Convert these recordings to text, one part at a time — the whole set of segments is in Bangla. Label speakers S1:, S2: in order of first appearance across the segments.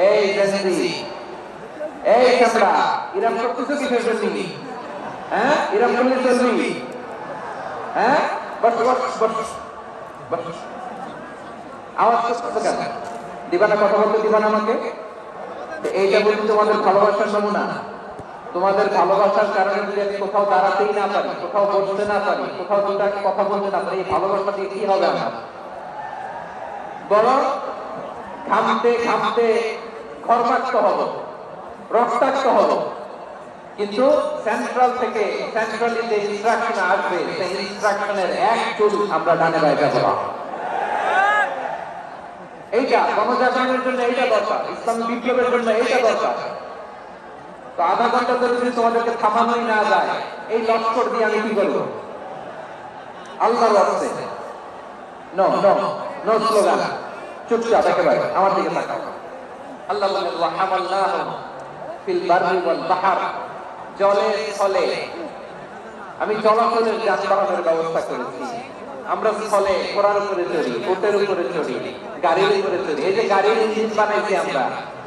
S1: এই জেনজি এই চামড়া এরকম সব কিছু কিসের জন্য হ্যাঁ? এরকম করলে চলবি হ্যাঁ? বস বস বস বস। আওয়াজ করতে কেন? দিবানা কথা বলতে দিবানা আমাকে? এইটা বলছি তোমাদের ভালোবাসার নমুনা। তোমাদের ভালোবাসার কারণে যদি আমি কোথাও দাঁড়াতেই না পারি কোথাও বসতে না পারি কোথাও দুটা কথা বলতে না পারি এই ভালোবাসা দিয়ে কি হবে আমার? বরং ঘামতে ঘামতে। ঘরমাক্ত হব রক্তাক্ত হব কিন্তু সেন্ট্রাল থেকে সেন্ট্রালি যে ইনস্ট্রাকশন আসবে, সেই ইনস্ট্রাকশনের এক চুল আমরা ডানে বাইরে এইটা গণজাগরণের জন্য এইটা দরকার, ইসলামী বিপ্লবের জন্য এইটা দরকার। তো আধা ঘণ্টা ধরে যদি তোমাদেরকে থামানোই না যায়, এই লস্কর দিয়ে আমি কি করব? আল্লাহর অর্থে নো নো নো স্লোগান চুপচাপ, একেবারে, আমার দিকে তাকাও। আল্লাহ বলেন ওয়া ফিল বাররি ওয়াল বাহর। জলে স্থলে। আমি চলাচলের যানবাহনের ব্যবস্থা করেছি। আমরা স্থলে ঘোড়ার উপরে চড়ি উটের উপরে চড়ি, গাড়ির উপরে চড়ি। এই যে গাড়ির ইঞ্জিন বানাইছি আমরা,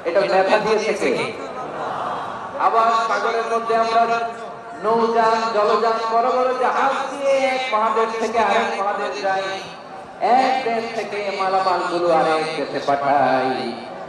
S1: এটা মেধা দিয়ে থেকে আবার সাগরের মধ্যে আমরা নৌযান, জলযান, বড় বড় জাহাজ দিয়ে এক মহাদেশ থেকে আরেক মহাদেশ যাই। এক দেশ থেকে মালামালগুলো আরেক দেশে পাঠাই।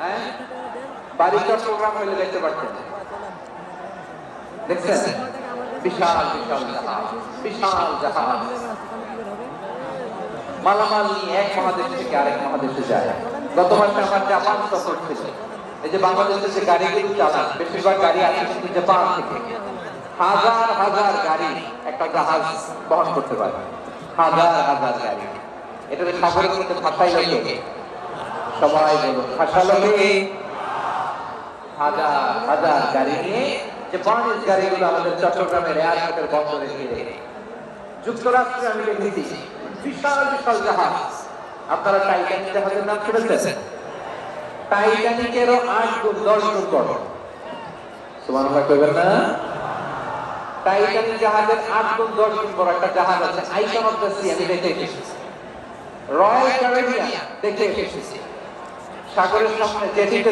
S1: হ্যাঁ? চট্টগ্রাম হইলে দেখতে পাচ্ছেন দেখছেন? বিশাল বিশাল জাহাজ বিশাল জাহাজ। মালামাল নিয়ে এক মহাদেশ থেকে আরেক মহাদেশে যায়। গত মাসে আমার জাপান সফর ছিল। এই যে বাংলাদেশে যে গাড়িগুলো চালান বেশিরভাগ গাড়ি আসে কিন্তু জাপান থেকে। হাজার হাজার গাড়ি একটা জাহাজ বহন করতে পারে। হাজার হাজার গাড়ি। এটা সাগরের মধ্যে ভাষাই লোকে সবাই বলুন ভাষা লোকে হাজার হাজার গাড়ি নিয়ে যে বাণিজ্য গাড়িগুলো আমাদের চট্টগ্রামের এয়ারপোর্টের বন্দরে ঘিরে যুক্তরাষ্ট্রে আমি দেখেছি বিশাল বিশাল জাহাজ। আপনারা টাইটানিক জাহাজের নাম শুনেছেন? টাইটানিকেরও আট গুণ দশ গুণ বড়। সুবহানাল্লাহ কইবেন না? টাইটানিক জাহাজের আট গুণ দশ গুণ বড় একটা জাহাজ আছে আইকন অফ দ্য সি আমি দেখে এসেছি। রয়্যাল ক্যারিবিয়ান দেখে এসেছি। সাগরের সামনে জেটিতে